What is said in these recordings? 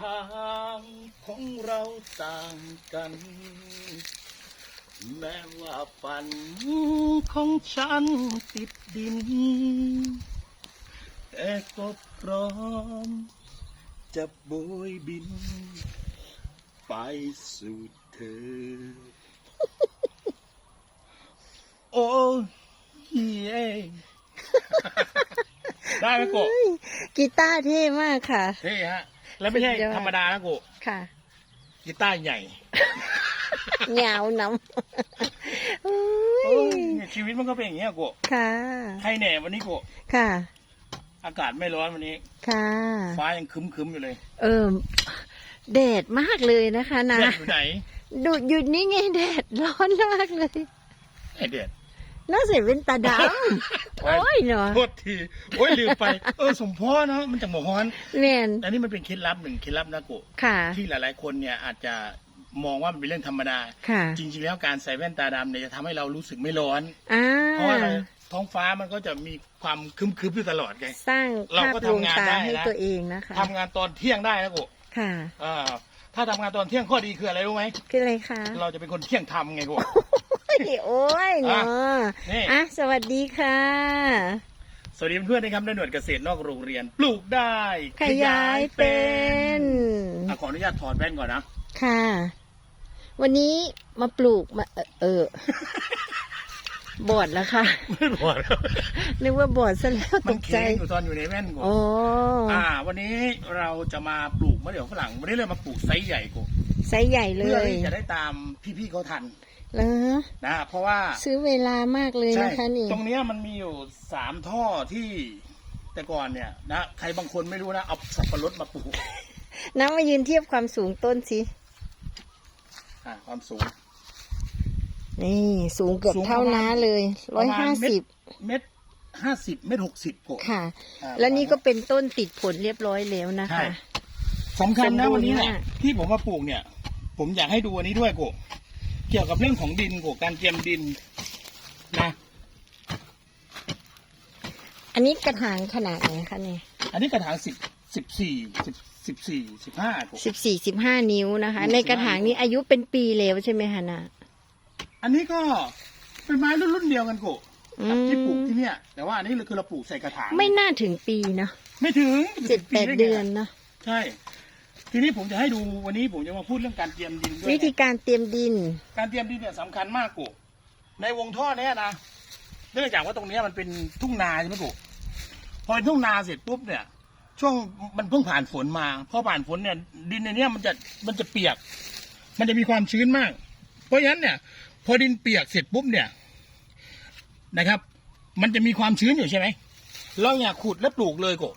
ทางของเราต่างกัน แม้ว่าฝันของฉันติดดิน แต่ก็พร้อม จะโบยบิน ไปสู่เธอ โอ้เย่ได้ไหมโกะกีตาร์เท่มากค่ะ เท่ฮะ แล้วไม่ใช่สุดยอด ธรรมดานะโกะค่ะกีตาร์ใหญ่เหงาน้ำอุ๊โอ้ยยเนี่ยชีวิตมันก็เป็นอย่างเงี้ยโกะค่ะ ใครแหน่วันนี้โกะค่ะ อากาศไม่ร้อนวันนี้ ค่ะ ฟ้ายังครึ้มๆอยู่เลยเออแดดมากเลยนะคะนะ แดดอยู่ไหนดูอยู่นี่ไงแดดร้อนมากเลย ไอแดด น่าเสียเป็นตาดำ โอ้ยเนาะโทษทีโอ้ยลืมไป เออสมพ่อเนาะมันจะหมอฮ้อนแม่นอันนี้มันเป็นเคล็ดลับหนึ่งเคล็ดลับนะโกะค่ะ ที่หลายๆคนเนี่ยอาจจะมองว่ามันเป็นเรื่องธรรมดา ค่ะ จริงๆแล้วการใส่แว่นตาดำเนี่ยจะทำให้เรารู้สึกไม่ร้อน อ่าเพราะว่าอะไรท้องฟ้ามันก็จะมีความครึ้มๆอยู่ตลอดไง สร้างเราภาพก็ลวงทำงานตาได้ให้นะตัวเองนะคะ ทำงานตอนเที่ยงได้นะโกะค่ะ อ่าถ้าทำงานตอนเที่ยงข้อดีคืออะไรรู้ไหม คืออะไรคะ เราจะเป็นคนเที่ยงทำไงโกะโอ้ยเนาะนี่อะสวัสดีค่ะ สวัสดีเพื่อนๆนะครับในหน่วยเกษตรนอกโรงเรียน ปลูกได้ขยายเป็นอะขออนุญาตถอดแว่นก่อนนะ ค่ะ วันนี้มาปลูกมาเออเออบอดแล้วค่ะไม่บอกแล้วนึกว่าบอดซะแล้วตมันกใจเค้งอยู่ตอนอยู่ในแว่นกูโอ้อ่า วันนี้เราจะมาปลูกมะเดื่อฝรั่งวันนี้เรามาปลูกไซส์ใหญ่กูไซส์ใหญ่เลเพื่อยที่จะได้ตามพี่ๆเขาทัน เหรอนะเพราะว่าซื้อเวลามากเลยใช่นะคะนี่ตรงเนี้ยมันมีอยู่สามท่อที่แต่ก่อนเนี่ยนะใครบางคนไม่รู้นะเอาสับปะรดมาปลูกน้ำมายืนเทียบความสูงต้นสิอ่าความสูง นี่สูงเกือบสูงเท่าประมาณน้าเลยปร้อระยมาณห้าเม็ดสิบเม็ดห้าสิบเม็ดหกสิบกูค่ะอ่าแล้วนี่ก็เป็นต้นติดผลเรียบร้อยแล้วนะใช่คะสำคัญนะสมบูรณ์วันนี้เนี่ยมากที่ผมมาปลูกเนี่ย ผมอยากให้ดูอันนี้ด้วยกูเกี่ยวกับเรื่องของดินกูการเตรียมดินนะอันนี้กระถางขนาดไหนคะเนี่ยอันนี้กระถางสิบสิบสี่สิบสิบสี่สิบห้ากูสิบสี่สิบห้านิ้วนะคะอืมในกระถางนี้อายุเป็นปีแล้วใช่ไหมคะนะอันนี้ก็เป็นไม้รุ่นรุ่นเดียวกันกูอืกับมที่ปลูกที่เนี่ย แต่ว่าอันนี้คือเราปลูกใส่กระถางไม่น่าถึงปีเนาะไม่ถึงเจ็ดแปดไไงเดือนเนาะใช่ ทีนี้ผมจะให้ดูวันนี้ผมจะมาพูดเรื่องการเตรียมดินด้วยวิธีการเตรียมดิน การเตรียมดินเนี่ยสำคัญมากกูในวงท่อเนี้ยนะเนื่องจากว่าตรงเนี้ยมันเป็นทุ่งนาใช่ไหมกูพอเป็นทุ่งนาเสร็จปุ๊บเนี่ย ช่วงมันเพิ่งผ่านฝนมาพอผ่านฝนเนี่ย ดินในเนี้ยมันจะมันจะเปียก มันจะมีความชื้นมาก เพราะฉะนั้นเนี่ย พอดินเปียกเสร็จปุ๊บเนี่ยนะครับ มันจะมีความชื้นอยู่ใช่ไหมเราอยากขุดและปลูกเลยกู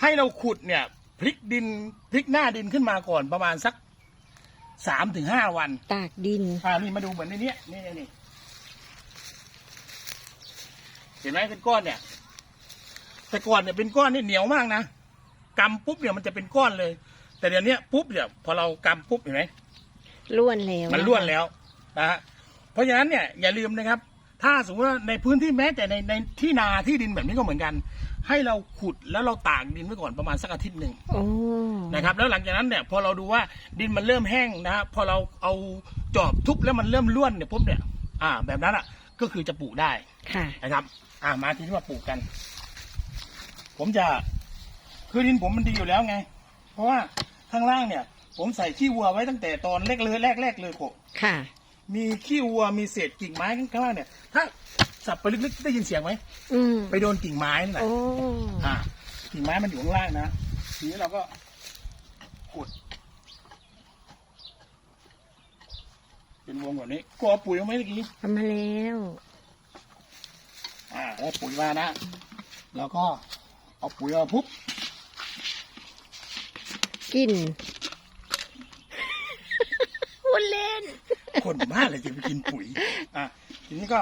ให้เราขุดเนี่ย พลิกดินพลิกหน้าดินขึ้นมาก่อนประมาณสักสามถึงห้าวัน ตากดิน อ่านี่มาดูเหมือนในเนี้ยนี่นี่นี่เห็นไหมเป็นก้อนเนี่ย แต่ก่อนเนี่ยเป็นก้อนนี่เหนียวมากนะกำปุ๊บเนี่ยมันจะเป็นก้อนเลย แต่เดี๋ยวนี้ปุ๊บเนี่ยพอเรากำปุ๊บเห็นไหมล้วนแล้วมันล้วนแล้วนะฮะเพราะฉะนั้นเนี่ยอย่าลืมนะครับ ถ้าสมมติว่าในพื้นที่แม้แต่ในในที่นาที่ดินแบบนี้ก็เหมือนกัน ให้เราขุดแล้วเราตากดินไว้ก่อนประมาณสักอาทิตย์หนึ่งโอ้นะครับ แล้วหลังจากนั้นเนี่ยพอเราดูว่าดินมันเริ่มแห้งนะฮะพอเราเอาจอบทุบแล้วมันเริ่มร่วนเนี่ยปุ๊บเนี่ย อ่า แบบนั้นอะ ก็คือจะปลูกได้ค่ะนะครับ อ่ามาทีนี้มาปลูกกัน ผมจะคือดินผมมันดีอยู่แล้วไง เพราะว่าข้างล่างเนี่ย ผมใส่ขี้วัวไว้ตั้งแต่ตอนแรกเลยแรกแรกๆเลยโกค่ะ มีขี้วัวมีเศษกิ่งไม้ข้างล่างเนี่ยถ้าสับไปลึกๆได้ยินเสียงไหมอืมไปโดนกิ่งไม้นั่นแหละโอ้อ่ากิ่งไม้มันอยู่ข้างล่างนะทีนี้เราก็ขุดเป็นวงแบบนี้กลัวปุ๋ยเอาไหมเมื่อกี้ทำมาแล้วอ่าแล้วปุ๋ยมานะ แล้วก็เอาปุ๋ยมาปุ๊บกิน พูดเล่น คนบ้าเลยจะไปกินปุ๋ย อะทีนี้ก็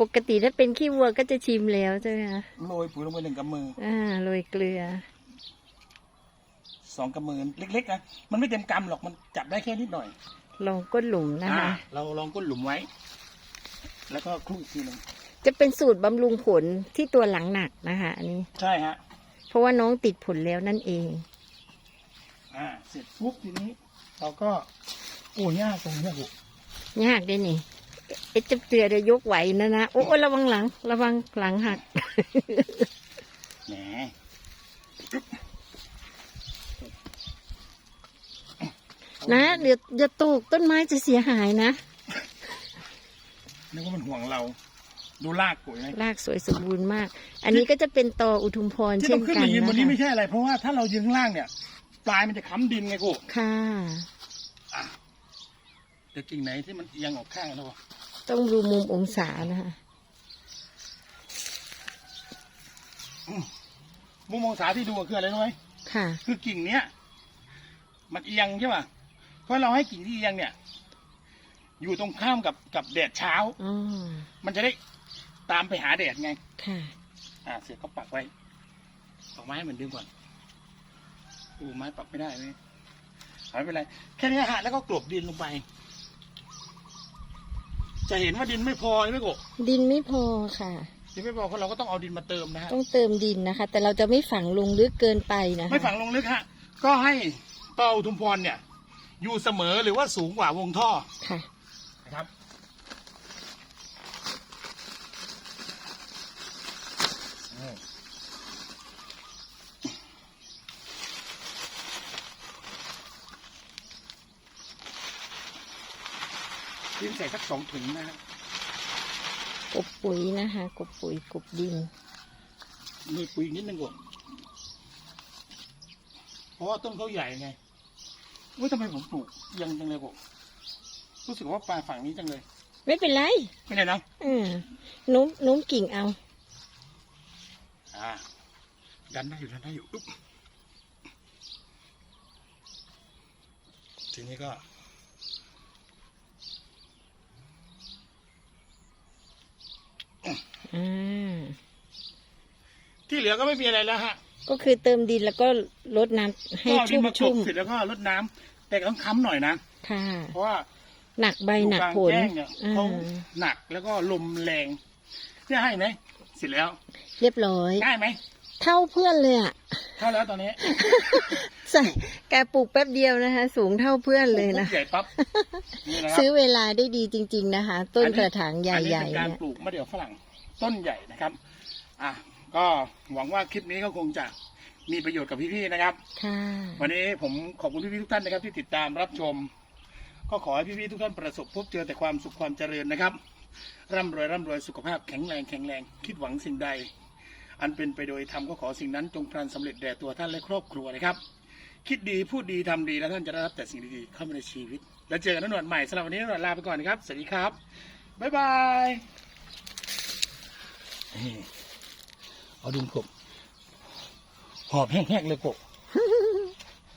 ปกติถ้าเป็นขี้วัวก็จะชิมแล้วใช่ไหมคะโรยปุ๋ยลงไปหนึ่งกำมืออ่าโรยเกลือสองกำมือเล็กๆนะมันไม่เต็มกำหรอกมันจับได้แค่นิดหน่อยลงก้นหลุมนะอ่าคะเราลองก้นหลุมไว้ แล้วก็คลุกอีกทีหนึ่งจะเป็นสูตรบำรุงผลที่ตัวหลังหนักนะคะ อันนี้ ใช่ฮะ เพราะว่าน้องติดผลแล้วนั่นเอง อ่า เสร็จปุ๊บทีนี้ เราก็โอ้ยากตรงเนี้ยกู ยากด้วยนี่เอ๊ะจะเตือจะยกไหวนะนะ โอ้ระวังหลัง ระวังหลังหักแหมนะเดี๋ยวจะตกต้นไม้จะเสียหายนะนึกว่ามันห่วงเรา ดูลากกูไหมรากสวยสมบูรณ์มาก อันนี้ก็จะเป็นตออุทุมพรที่เช่เรานขึ้นกันมายืนบนะนนี้ไม่คะใช่อะไร เพราะว่าถ้าเรายืนข้างล่างเนี่ยปลายมันจะค้ำดินไงกูค่ะอะ เดี๋ยวกิ่งไหนที่มันเอียงออกข้างแล้ววะต้องดูมุมองศานะคะมุมมองศาที่ดูคืออะไรรู้ไหมค่ะ คือกิ่งเนี้ย มันเอียงใช่ป่ะเพราะเราให้กิ่งที่เอียงเนี่ย อยู่ตรงข้ามกับกับแดดเช้าอ๋อมันจะได้ตามไปหาแดดไง ค่ะ อ่า เสร็จก็ปักไว้ปักไม้ให้เหมือนเดิมก่อนอู้ไม้ปักไม่ได้ไหมเอาไม่เป็นไร แค่นี้ฮะแล้วก็กลบดินลงไป จะเห็นว่าดินไม่พอใช่ไหมโกะดินไม่พอค่ะ ดินไม่พอเพราะเราก็ต้องเอาดินมาเติมนะฮะต้องเติมดินนะคะ แต่เราจะไม่ฝังลงลึกเกินไปนะคะไม่ฝังลงลึกฮะก็ให้เป้าทุมพรเนี่ย อยู่เสมอหรือว่าสูงกว่าวงท่อค่ะนะครับ ดินใส่สักสองถุงนะฮะกบปุ๋ยนะคะกบปุ๋ยกบดินมีปุ๋ยนิดนึงก่อนเพราะว่าต้นเขาใหญ่ไงเว้ยทำไมผมปลูกเอียังจังเลยผมรู้สึกว่าปลายฝั่งนี้จังเลย ไม่เป็นไรไม่ได้นะอืมโน้มโน้มกิ่งเอา อ่า ดันได้อยู่ดันได้อยู่อุ๊บทีนี้ก็ อ่าที่เหลือก็ไม่มีอะไรแล้วฮะก็คือเติมดินแล้วก็ลดน้ำให้ก็เอาดิชุ่นมมากลชุ่บมเสร็จแล้วก็รดน้ำแต่ต้องค้ำหน่อยนะ ค่ะ เพราะว่าหนักใบหนักผลอยู่กลางแจ้งเนี่ยอ่าเขาหนักแล้วก็ลมแรงเนี่ยให้ไหมเสร็จแล้วเรียบร้อยได้ไหมเท่าเพื่อนเลยอะ เท่าแล้วตอนนี้ใส่แกปลูกแป๊บเดียวนะคะ สูงเท่าเพื่อนเลยนะ ปุ๊บใหญ่ปั๊บนี่นะครับซื้อเวลาได้ดีจริง ๆ นะคะ ต้นกระถางใหอันนี้ญ่เป็นๆการเนี่ยปลูกมะเดื่อฝรั่ง ต้นใหญ่นะครับอะก็หวังว่าคลิปนี้ก็คงจะมีประโยชน์กับพี่ๆนะครับ ค่ะวันนี้ผมขอบคุณพี่ๆทุกท่านนะครับ ที่ติดตามรับชม ก็ขอให้พี่ๆทุกท่านประสบพบเจอแต่ความสุขความเจริญนะครับ ร่ำรวยร่ำรวยสุขภาพแข็งแรงแข็งแรง คิดหวังสิ่งใด อันเป็นไปโดยธรรมก็ขอสิ่งนั้นจงพลันสำเร็จแด่ตัวท่านและครอบครัวนะครับ คิดดีพูดดีทำดีแล้วท่านจะได้รับแต่สิ่งดีๆเข้ามาในชีวิต แล้วเจอกันนหนวดใหม่สำหรับวันนี้นหนวดลาไปก่อนนะครับสวัสดีครับบ๊ายบายนี่ เอาดึงกบหอบแห้งๆเลยกบ